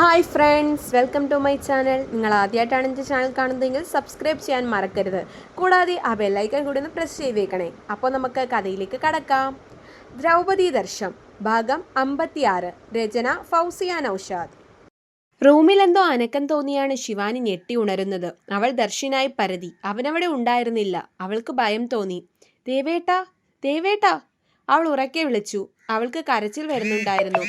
Hi friends welcome to my channel. നിങ്ങൾ ആദ്യമായിട്ടാണ് എന്റെ ചാനൽ കാണുന്നതെങ്കിൽ സബ്സ്ക്രൈബ് ചെയ്യാൻ മറക്കരുത്. കൂടാതെ ആ ബെല്ലൈക്കൺ കൂടി ഒന്ന് പ്രസ് ചെയ്തേക്കണേ. അപ്പോൾ നമുക്ക് കഥയിലേക്ക് കടക്കാം. ദ്രൗപദി ദർശം ഭാഗം അമ്പത്തിയാറ് രചന ഫൗസിയ നൗഷാദ്. റൂമിൽ എന്തോ അനക്കം തോന്നിയാണ് ശിവാനി ഞെട്ടി ഉണരുന്നത്. അവൾ ദർശനായി പരതി. അവനവിടെ ഉണ്ടായിരുന്നില്ല. അവൾക്ക് ഭയം തോന്നി. ദേവേട്ട ദേവേട്ട അവൾ ഉറക്കെ വിളിച്ചു. അവൾക്ക് കരച്ചിൽ വരുന്നുണ്ടായിരുന്നു.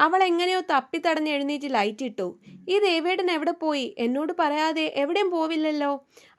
അവൾ എങ്ങനെയോ തപ്പിത്തടഞ്ഞ് എഴുന്നേറ്റ് ലൈറ്റ് ഇട്ടു. ഈ ദേവേട്ടൻ എവിടെ പോയി? എന്നോട് പറയാതെ എവിടെയും പോവില്ലല്ലോ.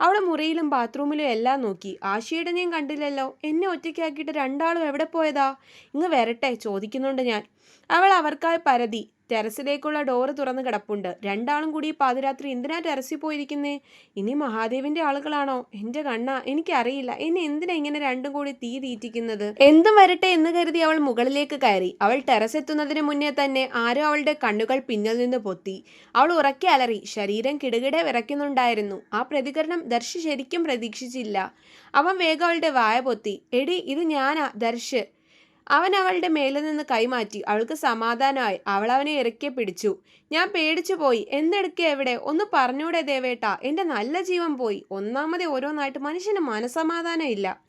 അവൾ മുറിയിലും ബാത്റൂമിലും എല്ലാം നോക്കി. ആശയുടനെയും കണ്ടില്ലല്ലോ. എന്നെ ഒറ്റയ്ക്കാക്കിയിട്ട് രണ്ടാളും എവിടെ പോയതാ? ഇങ്ങ് വരട്ടെ ചോദിക്കുന്നുണ്ട് ഞാൻ. അവൾ അവർക്കായി പരതി. ടെറസിലേക്കുള്ള ഡോറ് തുറന്ന് കിടപ്പുണ്ട്. രണ്ടാളും കൂടി പാതിരാത്രി എന്തിനാ ടെറസിൽ പോയിരിക്കുന്നേ? ഇനി മഹാദേവിന്റെ ആളുകളാണോ? എന്റെ കണ്ണ എനിക്കറിയില്ല. ഇനി എന്തിനാ ഇങ്ങനെ രണ്ടും കൂടി തീ തീറ്റിക്കുന്നത്? എന്തും വരട്ടെ എന്ന് കരുതി അവൾ മുകളിലേക്ക് കയറി. അവൾ ടെറസ് എത്തുന്നതിന് മുന്നേ തന്നെ ആരോ അവളുടെ കണ്ണുകൾ പിന്നിൽ നിന്ന് പൊത്തി. അവൾ ഉറക്കെ അലറി. ശരീരം കിടുകിടെ വിറയ്ക്കുന്നുണ്ടായിരുന്നു. ആ പ്രതികരണം ദർശ് ശരിക്കും പ്രതീക്ഷിച്ചില്ല. അവൻ വേഗം അവളുടെ വായ പൊത്തി. എടി ഇത് ഞാനാ ദർശ്. അവൻ അവളുടെ മേലിൽ നിന്ന് കൈമാറ്റി. അവൾക്ക് സമാധാനമായി. അവൾ അവനെ ഇറക്കി പിടിച്ചു. ഞാൻ പേടിച്ചു പോയി. എന്തെടുക്കുക എവിടെ ഒന്ന് പറഞ്ഞൂടെ ദേവേട്ട. എന്റെ നല്ല ജീവൻ പോയി. ഒന്നാമതേ ഓരോന്നായിട്ട് മനുഷ്യന് മനസമാധാനം ഇല്ല.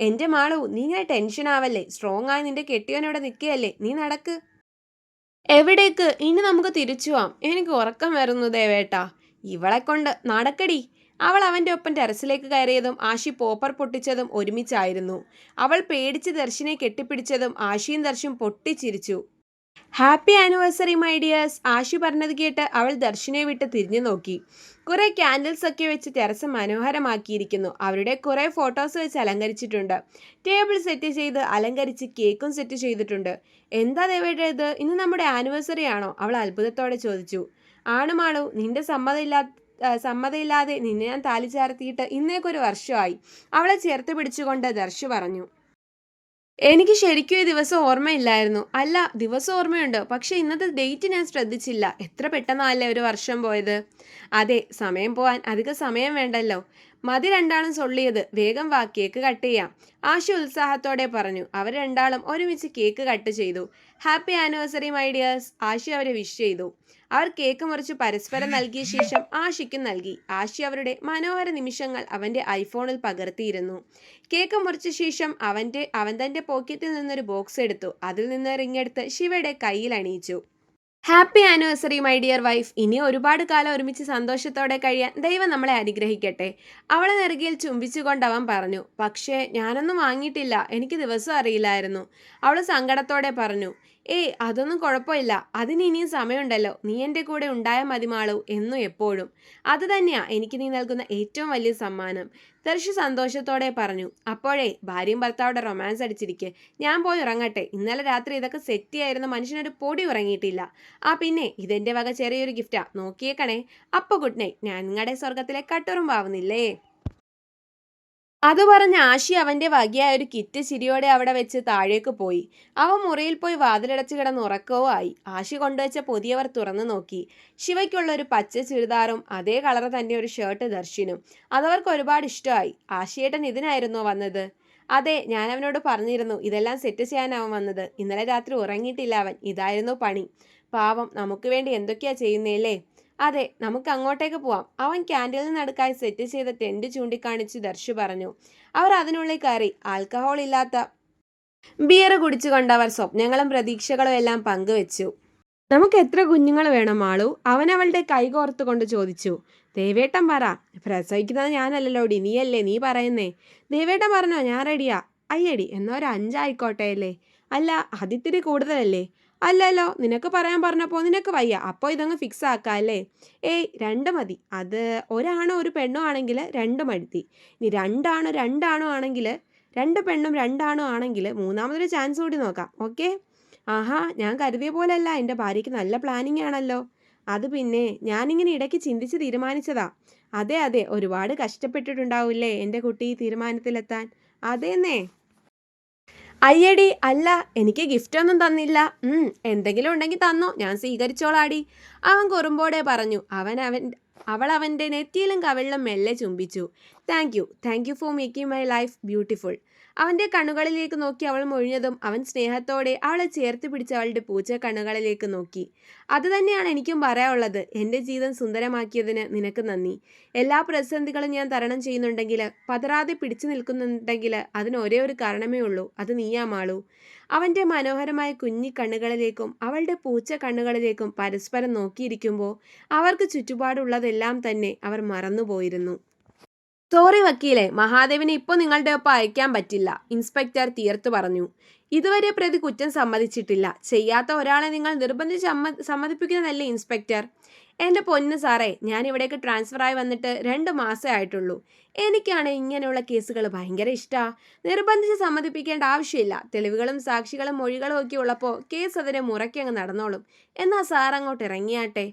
എന്റെ മാളു നീ ഇങ്ങനെ ടെൻഷൻ ആവല്ലേ? സ്ട്രോങ് ആയി നിന്റെ കെട്ടിയവനവിടെ നിൽക്കുകയല്ലേ? നീ നടക്ക്. എവിടേക്ക്? ഇനി നമുക്ക് തിരിച്ചു പോവാം. എനിക്ക് ഉറക്കം വരുന്നു ദേവേട്ട. ഇവളെ കൊണ്ട് നടക്കടി. അവൾ അവന്റെ ഒപ്പം ടെറസിലേക്ക് കയറിയതും ആഷി പോപ്പർ പൊട്ടിച്ചതും ഒരുമിച്ചായിരുന്നു. അവൾ പേടിച്ച് ദർശനെ കെട്ടിപ്പിടിച്ചതും ആഷിയും ദർശും പൊട്ടിച്ചിരിച്ചു. Happy anniversary my dears Ashi പറഞ്ഞത് കേട്ട് അവൾ ദർശനെ വിട്ട് തിരിഞ്ഞു നോക്കി. കുറെ ക്യാൻഡിൽസ് ഒക്കെ വെച്ച് ടെറസ് മനോഹരമാക്കിയിരിക്കുന്നു. അവരുടെ കുറേ ഫോട്ടോസ് വെച്ച് അലങ്കരിച്ചിട്ടുണ്ട്. ടേബിൾ സെറ്റ് ചെയ്ത് അലങ്കരിച്ച് കേക്കും സെറ്റ് ചെയ്തിട്ടുണ്ട്. എന്താ ദേവയുടെ ഇത്? ഇന്ന് നമ്മുടെ ആനിവേഴ്സറി ആണോ? അവൾ അത്ഭുതത്തോടെ ചോദിച്ചു. ആണുമാണു നിന്റെ സമ്മതമില്ലാ ആ, സമ്മതമില്ലാതെ നിന്നെ ഞാൻ താലി ചാർത്തിയിട്ട് ഇന്നേക്കൊരു വർഷമായി. അവളെ ചേർത്ത് പിടിച്ചുകൊണ്ട് ദർശു പറഞ്ഞു. എനിക്ക് ശരിക്കും ഈ ദിവസം ഓർമ്മയില്ലായിരുന്നു. അല്ല ദിവസം ഓർമ്മയുണ്ട്. പക്ഷെ ഇന്നത്തെ ഡേറ്റ് ഞാൻ ശ്രദ്ധിച്ചില്ല. എത്ര പെട്ടെന്നല്ലേ ഒരു വർഷം പോയത്? അതെ സമയം പോവാൻ അധിക സമയം വേണ്ടല്ലോ. മതി രണ്ടാളും സൊള്ളിയത്. വേഗം വാ കേക്ക് കട്ട് ചെയ്യാം. ആശു ഉത്സാഹത്തോടെ പറഞ്ഞു. അവർ രണ്ടാളും ഒരുമിച്ച് കേക്ക് കട്ട് ചെയ്തു. Happy anniversary my dears Ashi അവരെ വിഷ് ചെയ്തു. അവർ കേക്ക് മുറിച്ച് പരസ്പരം നൽകിയ ശേഷം ആഷിക്കും നൽകി. ആഷി അവരുടെ മനോഹര നിമിഷങ്ങൾ അവന്റെ ഐഫോണിൽ പകർത്തിയിരുന്നു. കേക്ക് മുറിച്ച ശേഷം അവന്റെ അവൻ തന്റെ പോക്കറ്റിൽ നിന്നൊരു ബോക്സ് എടുത്തു. അതിൽ നിന്ന് റിങ്ങെടുത്ത് ശിവയുടെ കയ്യിൽ അണിയിച്ചു. Happy anniversary my dear wife ഇനി ഒരുപാട് കാലം ഒരുമിച്ച് സന്തോഷത്തോടെ കഴിയാൻ ദൈവം നമ്മളെ അനുഗ്രഹിക്കട്ടെ. അവളെ നെറുകയിൽ ചുംബിച്ചുകൊണ്ട് അവൻ പറഞ്ഞു പക്ഷേ ഞാനൊന്നും വാങ്ങിയിട്ടില്ല. എനിക്ക് ദിവസം അറിയില്ലായിരുന്നു. അവൾ സങ്കടത്തോടെ പറഞ്ഞു ഏയ് അതൊന്നും കുഴപ്പമില്ല. അതിന് ഇനിയും സമയമുണ്ടല്ലോ. നീ എന്റെ കൂടെ ഉണ്ടായ മതിമാളൂ എന്നും എപ്പോഴും. അത് എനിക്ക് നീ നൽകുന്ന ഏറ്റവും വലിയ സമ്മാനം. ദർശി സന്തോഷത്തോടെ പറഞ്ഞു അപ്പോഴേ ഭാര്യയും ഭർത്താവിടെ റൊമാൻസ് അടിച്ചിരിക്കെ. ഞാൻ പോയി ഉറങ്ങട്ടെ. ഇന്നലെ രാത്രി ഇതൊക്കെ സെറ്റ് ചെയ്യായിരുന്ന. മനുഷ്യനൊരു പൊടി ഉറങ്ങിയിട്ടില്ല. ആ പിന്നെ ഇതെന്റെ വക ചെറിയൊരു ഗിഫ്റ്റാ നോക്കിയേക്കണേ. അപ്പൊ ഗുഡ് നൈറ്റ് ഞാൻ നിങ്ങളുടെ സ്വർഗത്തിലെ കട്ടുറുമ്പാവുന്നില്ലേ അത് പറഞ്ഞ ആശി അവന്റെ വകയായ ഒരു കിറ്റ് ചിരിയോടെ അവിടെ വെച്ച് താഴേക്ക് പോയി. അവൻ മുറിയിൽ പോയി വാതിലടച്ച് കിടന്ന് ഉറക്കവും ആയി. ആശി കൊണ്ടുവച്ച പുതിയവർ തുറന്നു നോക്കി. ശിവയ്ക്കുള്ള ഒരു പച്ച ചുരിദാറും അതേ കളർ തന്നെ ഒരു ഷർട്ട് ദർശിനും. അതവർക്ക് ഒരുപാട് ഇഷ്ടമായി. ആശിയേട്ടൻ ഇതിനായിരുന്നോ വന്നത്? അതെ ഞാൻ അവനോട് പറഞ്ഞിരുന്നു ഇതെല്ലാം സെറ്റ് ചെയ്യാൻ അവൻ വന്നത്. ഇന്നലെ രാത്രി ഉറങ്ങിയിട്ടില്ല അവൻ. ഇതായിരുന്നു പണി. പാവം നമുക്ക് വേണ്ടി എന്തൊക്കെയാ ചെയ്യുന്നേലേ അതെ നമുക്ക് അങ്ങോട്ടേക്ക് പോവാം. അവൻ ക്യാന്റീനിൽ നടുക്കായി സെറ്റ് ചെയ്ത ടെന്റ് ചൂണ്ടിക്കാണിച്ച് ദർശു പറഞ്ഞു. അവർ അതിനുള്ളിൽ കയറി. ആൽക്കഹോൾ ഇല്ലാത്ത ബിയർ കുടിച്ചുകൊണ്ട് അവർ സ്വപ്നങ്ങളും പ്രതീക്ഷകളും എല്ലാം പങ്കുവെച്ചു. നമുക്ക് എത്ര കുഞ്ഞുങ്ങൾ വേണം ആളു അവനവളുടെ അവളുടെ കൈ കോർത്തുകൊണ്ട് ചോദിച്ചു. ദേവേട്ടൻ പറ പ്രസവിക്കുന്നത് ഞാനല്ലല്ലോടി നീയല്ലേ നീ പറയുന്നേ? ദേവേട്ടൻ പറഞ്ഞോ ഞാൻ റെഡിയാ. അയ്യടി എന്നാ ഒരു അഞ്ചായിക്കോട്ടെ അല്ലേ? അല്ല അതിത്തിരി കൂടുതലല്ലേ? അല്ലല്ലോ നിനക്ക് പറയാൻ പറഞ്ഞപ്പോൾ നിനക്ക് വയ്യ. അപ്പോൾ ഇതങ്ങ് ഫിക്സ് ആക്കാം അല്ലേ? ഏയ് രണ്ട് മതി. അത് ഒരാണോ ഒരു പെണ്ണോ ആണെങ്കിൽ രണ്ട് മഴുത്തി ഇനി രണ്ടാണോ രണ്ടാണോ ആണെങ്കിൽ രണ്ട് പെണ്ണും രണ്ടാണോ ആണെങ്കിൽ മൂന്നാമതൊരു ചാൻസ് കൂടി നോക്കാം. ഓക്കെ? ആഹാ ഞാൻ കരുതിയ പോലെയല്ല എന്റെ ഭാര്യയ്ക്ക് നല്ല പ്ലാനിങ് ആണല്ലോ. അത് പിന്നെ ഞാനിങ്ങനെ ഇടയ്ക്ക് ചിന്തിച്ച് തീരുമാനിച്ചതാ. അതെ അതെ ഒരുപാട് കഷ്ടപ്പെട്ടിട്ടുണ്ടാവില്ലേ എന്റെ കുട്ടി ഈ തീരുമാനത്തിലെത്താൻ? അതേന്നേ. അയ്യടി അല്ല എനിക്ക് ഗിഫ്റ്റ് ഒന്നും തന്നില്ല. എന്തെങ്കിലും ഉണ്ടെങ്കിൽ തന്നോ ഞാൻ സ്വീകരിച്ചോളാടി. അവൻ കുറുമ്പോടെ പറഞ്ഞു. അവൻ അവൻ അവൾ അവന്റെ നെറ്റിയിലും കവിളിലും മെല്ലെ ചുംബിച്ചു. Thank you thank you for making my life beautiful അവന്റെ കണ്ണുകളിലേക്ക് നോക്കി അവൾ മൊഴിഞ്ഞതും അവൻ സ്നേഹത്തോടെ അവളെ ചേർത്ത് പിടിച്ച് അവളുടെ പൂച്ച കണ്ണുകളിലേക്ക് നോക്കി. അത് തന്നെയാണ് എനിക്കും പറയാനുള്ളത്. എന്റെ ജീവിതം സുന്ദരമാക്കിയതിന് നിനക്ക് നന്ദി. എല്ലാ പ്രതിസന്ധികളും ഞാൻ തരണം ചെയ്യുന്നുണ്ടെങ്കിൽ പതറാതെ പിടിച്ചു നിൽക്കുന്നുണ്ടെങ്കിൽ അതിന് ഒരേ ഒരു കാരണമേ ഉള്ളൂ. അത് നീയാ മാളു അവന്റെ മനോഹരമായ കുഞ്ഞി കണ്ണുകളിലേക്കും അവളുടെ പൂച്ച കണ്ണുകളിലേക്കും പരസ്പരം നോക്കിയിരിക്കുമ്പോൾ അവർക്ക് ചുറ്റുപാടുള്ളതെല്ലാം തന്നെ അവർ മറന്നുപോയിരുന്നു. സോറി വക്കീലെ മഹാദേവിനെ ഇപ്പോൾ നിങ്ങളുടെ ഒപ്പം അയക്കാൻ പറ്റില്ല ഇൻസ്പെക്ടർ തീർത്തു പറഞ്ഞു. ഇതുവരെ പ്രതി കുറ്റം സമ്മതിച്ചിട്ടില്ല. ചെയ്യാത്ത ഒരാളെ നിങ്ങൾ നിർബന്ധിച്ച് സമ്മ സമ്മതിപ്പിക്കുന്നതല്ലേ ഇൻസ്പെക്ടർ? എന്റെ പൊന്ന് സാറേ ഞാൻ ഇവിടേക്ക് ട്രാൻസ്ഫർ ആയി വന്നിട്ട് രണ്ട് മാസമേ ആയിട്ടുള്ളൂ. എനിക്കാണ് ഇങ്ങനെയുള്ള കേസുകൾ ഭയങ്കര ഇഷ്ടമാണ് നിർബന്ധിച്ച് സമ്മതിപ്പിക്കേണ്ട ആവശ്യമില്ല. തെളിവുകളും സാക്ഷികളും മൊഴികളും ഒക്കെ ഉള്ളപ്പോൾ കേസ് അതിനെ മുറയ്ക്കങ്ങ് നടന്നോളും. എന്നാൽ സാർ അങ്ങോട്ട് ഇറങ്ങിയാട്ടെ?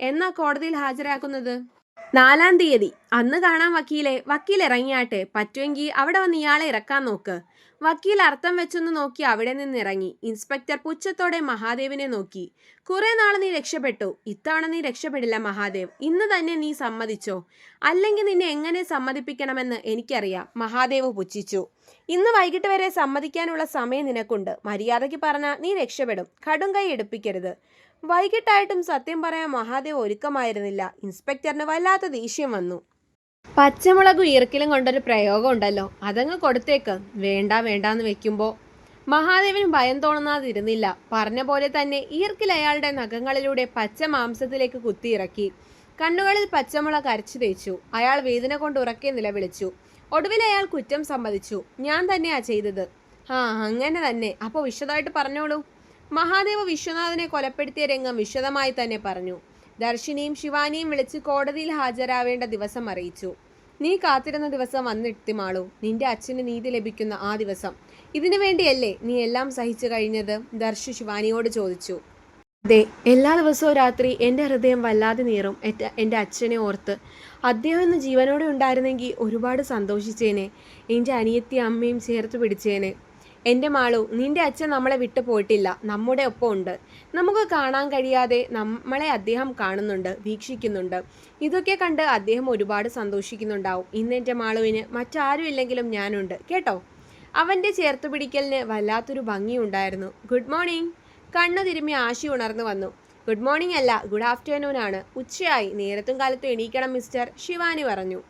എന്നാ കോടതിയിൽ ഹാജരാക്കുന്നത്? നാലാം തീയതി. അന്ന് കാണാൻ വക്കീലെ. വക്കീൽ ഇറങ്ങിയാട്ടെ. പറ്റുമെങ്കിൽ അവിടെ വന്ന് ഇയാളെ ഇറക്കാൻ നോക്ക്. വക്കീൽ അർത്ഥം വെച്ചൊന്ന് നോക്കി അവിടെ നിന്ന് ഇറങ്ങി. ഇൻസ്പെക്ടർ പുച്ഛത്തോടെ മഹാദേവിനെ നോക്കി. കുറെ നാൾ നീ രക്ഷപ്പെട്ടു. ഇത്തവണ നീ രക്ഷപ്പെടില്ല മഹാദേവ്. ഇന്ന് തന്നെ നീ സമ്മതിച്ചോ? അല്ലെങ്കിൽ നിന്നെ എങ്ങനെ സമ്മതിപ്പിക്കണമെന്ന് എനിക്കറിയാം. മഹാദേവ് പുച്ഛിച്ചു. ഇന്ന് വൈകിട്ട് വരെ സമ്മതിക്കാനുള്ള സമയം നിനക്കുണ്ട്. മര്യാദയ്ക്ക് പറഞ്ഞാൽ നീ രക്ഷപ്പെടും. കടും കൈ എടുപ്പിക്കരുത്. വൈകിട്ടായിട്ടും സത്യം പറയാൻ മഹാദേവ് ഒരുക്കമായിരുന്നില്ല. ഇൻസ്പെക്ടറിന് വല്ലാത്ത ദേഷ്യം വന്നു. പച്ചമുളകും ഈർക്കിലും കൊണ്ടൊരു പ്രയോഗം ഉണ്ടല്ലോ. അതങ്ങ് കൊടുത്തേക്ക്. വേണ്ട വേണ്ടാന്ന് വെക്കുമ്പോൾ മഹാദേവന് ഭയം തോന്നുന്നതിരുന്നില്ല പറഞ്ഞ പോലെ തന്നെ ഈർക്കിൽ അയാളുടെ നഖങ്ങളിലൂടെ പച്ച മാംസത്തിലേക്ക് കുത്തിയിറക്കി കണ്ണുകളിൽ പച്ചമുളക് അരച്ചു തേച്ചു. അയാൾ വേദന കൊണ്ട് ഉറക്കെ നിലവിളിച്ചു. ഒടുവിൽ അയാൾ കുറ്റം സമ്മതിച്ചു. ഞാൻ തന്നെയാ ചെയ്തത്. ആ അങ്ങനെ തന്നെ. അപ്പോൾ വിശദമായിട്ട് പറഞ്ഞോളൂ. മഹാദേവ് വിശ്വനാഥനെ കൊലപ്പെടുത്തിയ രംഗം വിശദമായി തന്നെ പറഞ്ഞു. ദർശിനിയും ശിവാനിയും വിളിച്ച് കോടതിയിൽ ഹാജരാവേണ്ട ദിവസം അറിയിച്ചു. നീ കാത്തിരുന്ന ദിവസം വന്നെത്തിമാളൂ നിന്റെ അച്ഛന് നീതി ലഭിക്കുന്ന ആ ദിവസം. ഇതിനു വേണ്ടിയല്ലേ നീ എല്ലാം സഹിച്ചു കഴിഞ്ഞത്? ദർശു ശിവാനിയോട് ചോദിച്ചു. അതെ എല്ലാ ദിവസവും രാത്രി എന്റെ ഹൃദയം വല്ലാതെ നീറും. എന്റെ അച്ഛനെ ഓർത്ത്. അദ്ദേഹം ഇന്ന് ജീവനോടെ ഉണ്ടായിരുന്നെങ്കിൽ ഒരുപാട് സന്തോഷിച്ചേനെ. എന്റെ അനിയത്തി അമ്മയും ചേർത്ത് പിടിച്ചേനെ. എന്റെ മാളു നിന്റെ അച്ഛൻ നമ്മളെ വിട്ടു പോയിട്ടില്ല. നമ്മുടെ ഒപ്പം ഉണ്ട് നമുക്ക് കാണാൻ കഴിയാതെ നമ്മളെ അദ്ദേഹം കാണുന്നുണ്ട് വീക്ഷിക്കുന്നുണ്ട്. ഇതൊക്കെ കണ്ട് അദ്ദേഹം ഒരുപാട് സന്തോഷിക്കുന്നുണ്ടാവും. ഇന്ന് എന്റെ മാളുവിന് മറ്റാരും ഇല്ലെങ്കിലും ഞാനുണ്ട്. കേട്ടോ? അവന്റെ ചേർത്ത് പിടിക്കലിന് വല്ലാത്തൊരു ഭംഗിയുണ്ടായിരുന്നു ഗുഡ് മോർണിംഗ്. കണ്ണു തിരുമ്മി ആശി ഉണർന്നു വന്നു. ഗുഡ് മോർണിംഗ് അല്ല ഗുഡ് ആഫ്റ്റർനൂൺ ആണ്. ഉച്ചയായി. നേരത്തും കാലത്തും എണീക്കണം മിസ്റ്റർ. ശിവാനി പറഞ്ഞു.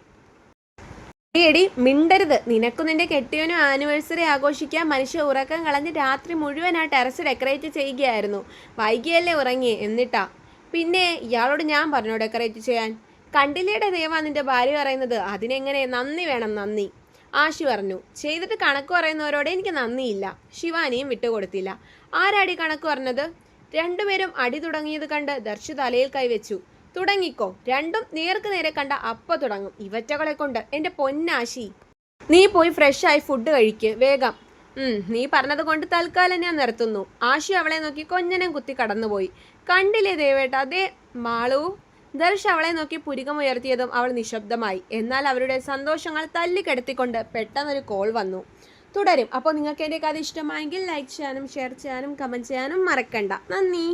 എടി മിണ്ടരുത്. നിനക്കും നിന്റെ കെട്ടിയവനും ആനിവേഴ്സറി ആഘോഷിക്കാൻ മനുഷ്യ ഉറക്കം കളഞ്ഞ് രാത്രി മുഴുവൻ ആ ടെറസ് ഡെക്കറേറ്റ് ചെയ്യുകയായിരുന്നു. വൈകിയല്ലേ ഉറങ്ങി എന്നിട്ടാ. പിന്നെ ഇയാളോട് ഞാൻ പറഞ്ഞു ഡെക്കറേറ്റ് ചെയ്യാൻ? കണ്ടില്ലേടെ ദേവ നിന്റെ ഭാര്യ പറയുന്നത്? അതിനെങ്ങനെ നന്ദി വേണം നന്ദി. ആശി പറഞ്ഞു. ചെയ്തിട്ട് കണക്ക് പറയുന്നവരോട് എനിക്ക് നന്ദിയില്ല. ശിവാനിയും വിട്ടുകൊടുത്തില്ല. ആരാടി കണക്ക് പറഞ്ഞത്? രണ്ടുപേരും അടി തുടങ്ങിയത് കണ്ട് ദർശു തലയിൽ കൈവച്ചു. തുടങ്ങിക്കോ. രണ്ടും നേർക്ക് നേരെ കണ്ട അപ്പ തുടങ്ങും. ഇവറ്റകളെ കൊണ്ട്. എന്റെ പൊന്നാശി. നീ പോയി ഫ്രഷായി ഫുഡ് കഴിക്ക്. വേഗം. നീ പറഞ്ഞത് കൊണ്ട് തൽക്കാലം ഞാൻ നിർത്തുന്നു. ആശു അവളെ നോക്കി കൊഞ്ഞനം കുത്തി കടന്നുപോയി. കണ്ടില്ലേ ദേവേട്ട അതേ മാളു? ദർശ അവളെ നോക്കി പുരികമുയർത്തിയതും അവൾ നിശബ്ദമായി. എന്നാൽ അവരുടെ സന്തോഷങ്ങൾ തല്ലിക്കെടുത്തിക്കൊണ്ട് പെട്ടെന്നൊരു കോൾ വന്നു. തുടരും. അപ്പോൾ നിങ്ങൾക്ക് എന്റെ കഥ ഇഷ്ടമായെങ്കിൽ ലൈക്ക് ചെയ്യാനും ഷെയർ ചെയ്യാനും കമന്റ് ചെയ്യാനും മറക്കണ്ട. നന്ദി.